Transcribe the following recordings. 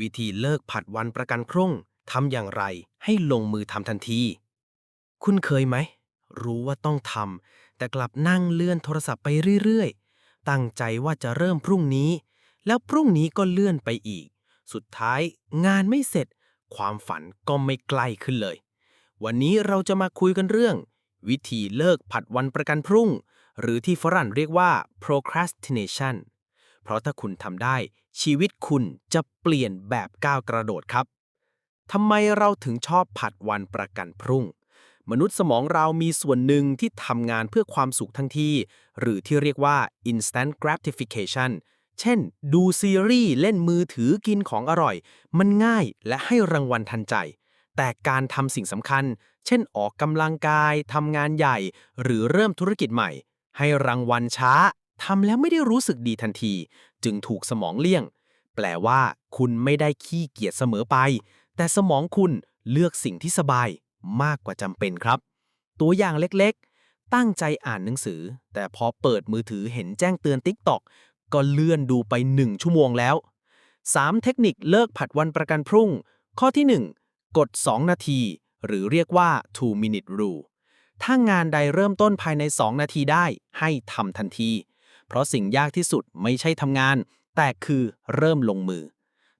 วิธีเลิกผัดวันประกันพรุ่งทำอย่างไรให้ลงมือทำทันที คุณเคยไหม รู้ว่าต้องทำแต่กลับนั่งเลื่อนโทรศัพท์ไปเรื่อยๆ ตั้งใจว่าจะเริ่มพรุ่งนี้ แล้วพรุ่งนี้ก็เลื่อนไปอีก สุดท้ายงานไม่เสร็จ ความฝันก็ไม่ใกล้ขึ้นเลย วันนี้เราจะมาคุยกันเรื่อง วิธีเลิกผัดวันประกันพรุ่ง หรือที่ฝรั่งเรียกว่า procrastination เพราะถ้าคุณทำได้ ชีวิตคุณจะเปลี่ยนแบบก้าวกระโดดครับทำไมเราถึงชอบผัดวันประกันพรุ่ง มนุษย์สมองเรามีส่วนหนึ่งที่ทำงานเพื่อความสุขทั้งที่หรือที่เรียกว่า instant gratification เช่น ดูซีรีส์เล่นมือถือกินของอร่อย มันง่ายและให้รางวัลทันใจ แต่การทำสิ่งสำคัญ เช่นออกกำลังกายทำงานใหญ่ หรือเริ่มธุรกิจใหม่ ให้รางวัลช้า ทำแล้วไม่ได้รู้สึกดีทันที จึงถูกสมองเลี่ยง แปลว่า คุณไม่ได้ขี้เกียจเสมอไป แต่สมองคุณเลือกสิ่งที่สบายมากกว่าจำเป็นครับ ตัวอย่างเล็กๆ ตั้งใจอ่านหนังสือ แต่พอเปิดมือถือเห็นแจ้งเตือน TikTok ก็เลื่อนดูไป1ชั่วโมงแล้ว 3. เทคนิคเลิกผัดวันประกันพรุ่ง ข้อที่ 1 กด 2 นาที หรือเรียกว่า two minute rule ถ้างานใดเริ่มต้นภายใน 2 นาทีได้ ให้ทำทันที เพราะสิ่งยากที่สุดไม่ใช่ทำงาน แต่คือเริ่มลงมือ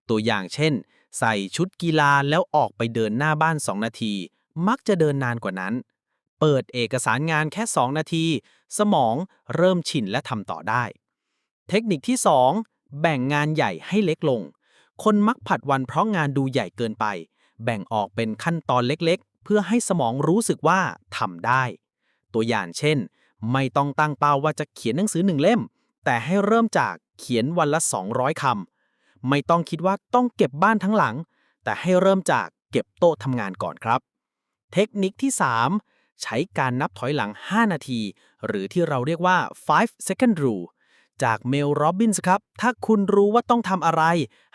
ตัวอย่างเช่น ใส่ชุดกีฬาแล้วออกไปเดินหน้าบ้าน 2 นาที มักจะเดินนานกว่านั้น เปิดเอกสารงานแค่ 2 นาที สมองเริ่มชินและทำต่อได้ เทคนิคที่ 2 แบ่งงานใหญ่ให้เล็กลง คนมักผัดวันเพราะงานดูใหญ่เกินไป แบ่งออกเป็นขั้นตอนเล็กๆ เพื่อให้สมองรู้สึกว่าทำได้ ตัวอย่างเช่น ไม่ต้องตั้งเป้าว่าจะเขียนหนังสือหนึ่งเล่ม แต่ให้เริ่มจากเขียนวันละ 200คำไม่ต้องคิดว่าต้องเก็บบ้านทั้งหลัง แต่ให้เริ่มจากเก็บโต๊ะทำงานก่อนครับ เทคนิคที่ 3 ใช้การนับถอยหลัง 5 นาที หรือที่เราเรียกว่า 5 second rule จากเมลโรบินส์ครับ ถ้าคุณรู้ว่าต้องทำอะไร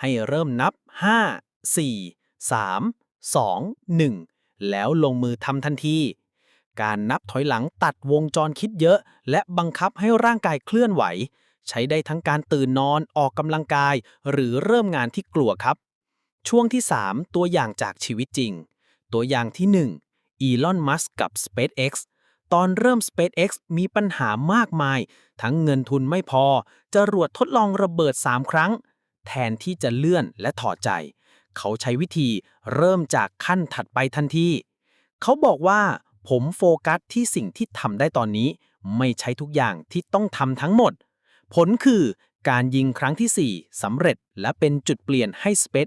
ให้เริ่มนับ 5 4 3 2 1 แล้วลงมือทำทันที การนับถอยหลังตัดวงจรคิดเยอะ และบังคับให้ร่างกายเคลื่อนไหว ใช้ได้ทั้งการตื่นนอนออกกำลังกาย หรือเริ่มงานที่กลัวครับ ช่วงที่ 3 ตัวอย่างจากชีวิตจริง ตัวอย่างที่ 1 อีลอน มัสก์กับ SpaceX ตอนเริ่ม SpaceX มีปัญหามากมาย ทั้งเงินทุนไม่พอจะรวดทดลองระเบิด 3 ครั้ง แทนที่จะเลื่อนและถอดใจ เขาใช้วิธีเริ่มจากขั้นถัดไปทันที เขาบอกว่า ผมโฟกัสที่สิ่งที่ทำได้ตอนนี้ ไม่ใช้ทุกอย่างที่ต้องทำทั้งหมด ผลคือการยิงครั้งที่ 4สำเร็จและเป็นจุดเปลี่ยนให้ Space